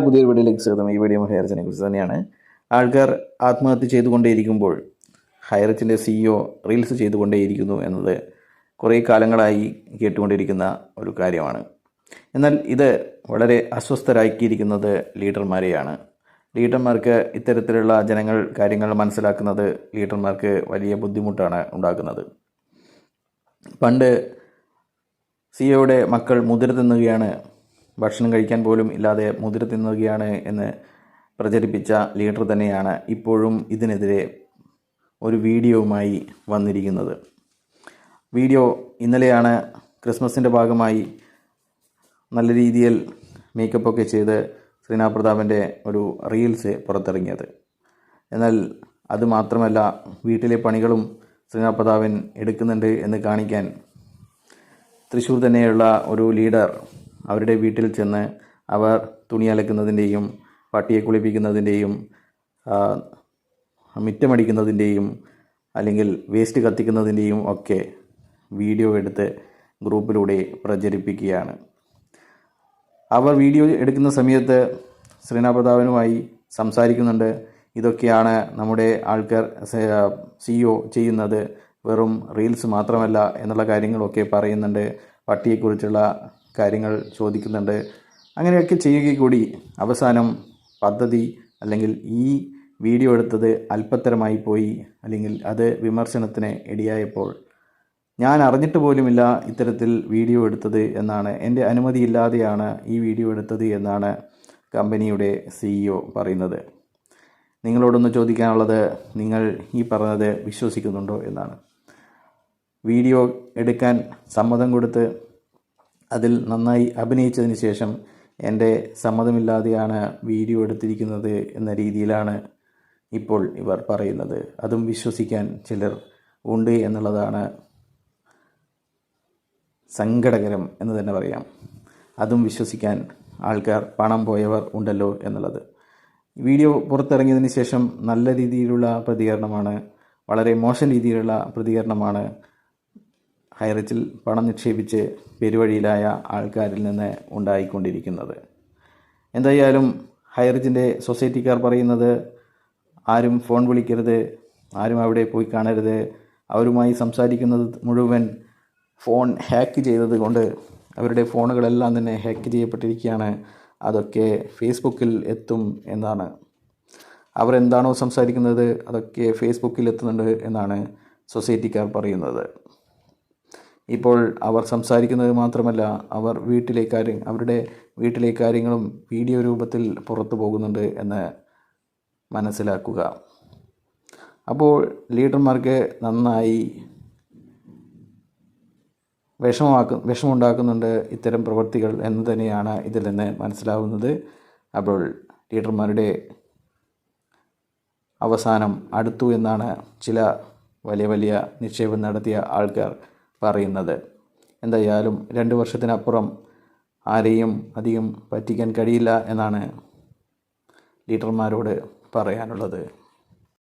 പുതിയൊരു വീഡിയോയിലേക്ക് സ്വാഗതം. ഈ വീഡിയോ ഹൈറച്ചിനെ കുറിച്ച് തന്നെയാണ്. ആൾക്കാർ ആത്മഹത്യ ചെയ്തുകൊണ്ടേയിരിക്കുമ്പോൾ ഹൈറച്ചിന്റെ സിഇഒ റീൽസ് ചെയ്തുകൊണ്ടേയിരിക്കുന്നു എന്നത് കുറേ കാലങ്ങളായി കേട്ടുകൊണ്ടിരിക്കുന്ന ഒരു കാര്യമാണ്. എന്നാൽ ഇത് വളരെ അസ്വസ്ഥരാക്കിയിരിക്കുന്നത് ലീഡർമാരെയാണ്. ലീഡർമാർക്ക് ഇത്തരത്തിലുള്ള ജനങ്ങൾ കാര്യങ്ങൾ മനസ്സിലാക്കുന്നത് ലീഡർമാർക്ക് വലിയ ബുദ്ധിമുട്ടാണ് ഉണ്ടാക്കുന്നത്. പണ്ട് സിഇഒയുടെ മക്കൾ മുതിര തിന്നുകയാണ് ഭക്ഷണം കഴിക്കാൻ പോലും ഇല്ലാതെ മുതിര തിന്നുകയാണ് എന്ന് പ്രചരിപ്പിച്ച ലീഡർ തന്നെയാണ് ഇപ്പോഴും ഇതിനെതിരെ ഒരു വീഡിയോവുമായി വന്നിരിക്കുന്നത്. വീഡിയോ ഇന്നലെയാണ് ക്രിസ്മസിന്റെ ഭാഗമായി നല്ല രീതിയിൽ മേക്കപ്പൊക്കെ ചെയ്ത് ശ്രീനാ പ്രതാപന്റെ ഒരു റീൽസ് പുറത്തിറങ്ങിയത്. എന്നാൽ അത് മാത്രമല്ല വീട്ടിലെ പണികളും ശ്രീനാ പ്രതാപൻ എടുക്കുന്നുണ്ട് എന്ന് കാണിക്കാൻ തൃശ്ശൂർ തന്നെയുള്ള ഒരു ലീഡർ അവരുടെ വീട്ടിൽ ചെന്ന് അവർ തുണി അലക്കുന്നതിന്റെയും പട്ടിയെ കുളിപ്പിക്കുന്നതിന്റെയും മിറ്റമടിക്കുന്നതിന്റെയും അല്ലെങ്കിൽ വേസ്റ്റ് കത്തിക്കുന്നതിന്റെയും ഒക്കെ വീഡിയോ എടുത്ത് ഗ്രൂപ്പിലൂടെ പ്രചരിപ്പിക്കുകയാണ്. അവർ വീഡിയോ എടുക്കുന്ന സമയത്ത് ശ്രീനാ പ്രതാപനുമായി സംസാരിക്കുന്നുണ്ട്. ഇതൊക്കെയാണ് നമ്മുടെ ആൾക്കാർ സിഇഒ ചെയ്യുന്നത്. വെറും റീൽസ് മാത്രമല്ല എന്നുള്ള കാര്യങ്ങളൊക്കെ പറയുന്നുണ്ട്. പട്ടിയെക്കുറിച്ചുള്ള കാര്യങ്ങൾ ചോദിക്കുന്നുണ്ട്. അങ്ങനെയൊക്കെ ചെയ്യുക കൂടി അവസാനം പദ്ധതി അല്ലെങ്കിൽ ഈ വീഡിയോ എടുത്തത് അല്പത്തരമായി പോയി. അല്ലെങ്കിൽ അത് വിമർശനത്തിന് ഇടയായപ്പോൾ ഞാൻ അറിഞ്ഞിട്ട് പോലുമില്ല ഇത്തരത്തിൽ വീഡിയോ എടുത്തത് എന്നാണ്. എന്റെ അനുമതിയില്ലാതെയാണ് ഈ വീഡിയോ എടുത്തത് എന്നാണ് കമ്പനിയുടെ സിഇഒ പറയുന്നത്. നിങ്ങളോടൊന്ന് ചോദിക്കാനുള്ളത് നിങ്ങൾ ഈ പറഞ്ഞത് വിശ്വസിക്കുന്നുണ്ടോ എന്നാണ്. വീഡിയോ എടുക്കാൻ സമ്മതം കൊടുത്ത് അതിൽ നന്നായി അഭിനയിച്ചതിന് ശേഷം എന്റെ സമ്മതമില്ലാതെയാണ് വീഡിയോ എടുത്തിരിക്കുന്നത് എന്ന രീതിയിലാണ് ഇപ്പോൾ ഇവർ പറയുന്നത്. അതും വിശ്വസിക്കാൻ ചിലർ ഉണ്ട് എന്നുള്ളതാണ് സങ്കടകരം എന്ന് തന്നെ പറയാം. അതും വിശ്വസിക്കാൻ ആൾക്കാർ പണം പോയവർ ഉണ്ടല്ലോ എന്നുള്ളത്. വീഡിയോ പുറത്തിറങ്ങിയതിന് ശേഷം നല്ല രീതിയിലുള്ള പ്രതികരണമാണ് വളരെ മോശം രീതിയിലുള്ള പ്രതികരണമാണ് ഹൈറിച്ചിൽ പണം നിക്ഷേപിച്ച് പെരുവഴിയിലായ ആൾക്കാരിൽ നിന്ന് ഉണ്ടായിക്കൊണ്ടിരിക്കുന്നത്. എന്തായാലും ഹൈറിച്ചിന്റെ സൊസൈറ്റിക്കാർ പറയുന്നത് ആരും ഫോൺ വിളിക്കരുത് ആരും അവിടെ പോയി കാണരുത്. അവരുമായി സംസാരിക്കുന്നത് മുഴുവൻ ഫോൺ ഹാക്ക് ചെയ്തതുകൊണ്ട് അവരുടെ ഫോണുകളെല്ലാം തന്നെ ഹാക്ക് ചെയ്യപ്പെട്ടിരിക്കുകയാണ്. അതൊക്കെ ഫേസ്ബുക്കിൽ എത്തും എന്നാണ്. അവർ എന്താണോ സംസാരിക്കുന്നത് അതൊക്കെ ഫേസ്ബുക്കിൽ എത്തുന്നുണ്ട് എന്നാണ് സൊസൈറ്റിക്കാർ പറയുന്നത്. ഇപ്പോൾ അവർ സംസാരിക്കുന്നത് മാത്രമല്ല അവർ വീട്ടിലെ കാര്യം അവരുടെ വീട്ടിലെ കാര്യങ്ങളും വീഡിയോ രൂപത്തിൽ പുറത്തു പോകുന്നുണ്ട് എന്ന് മനസ്സിലാക്കുക. അപ്പോൾ ലീഡർമാർക്ക് നന്നായി വിഷമമാക്കും വിഷമമുണ്ടാക്കുന്നുണ്ട് ഇത്തരം പ്രവൃത്തികൾ എന്ന് തന്നെയാണ് ഇതിൽ നിന്ന് മനസ്സിലാവുന്നത്. അപ്പോൾ ലീഡർമാരുടെ അവസാനം അടുത്തു എന്നാണ് ചില വലിയ വലിയ നിക്ഷേപം നടത്തിയ ആൾക്കാർ പറയുന്നത്. എന്തായാലും രണ്ട് വർഷത്തിനപ്പുറം ആരെയും അധികം പറ്റിക്കാൻ കഴിയില്ല എന്നാണ് ലീഡർമാരോട് പറയാനുള്ളത്.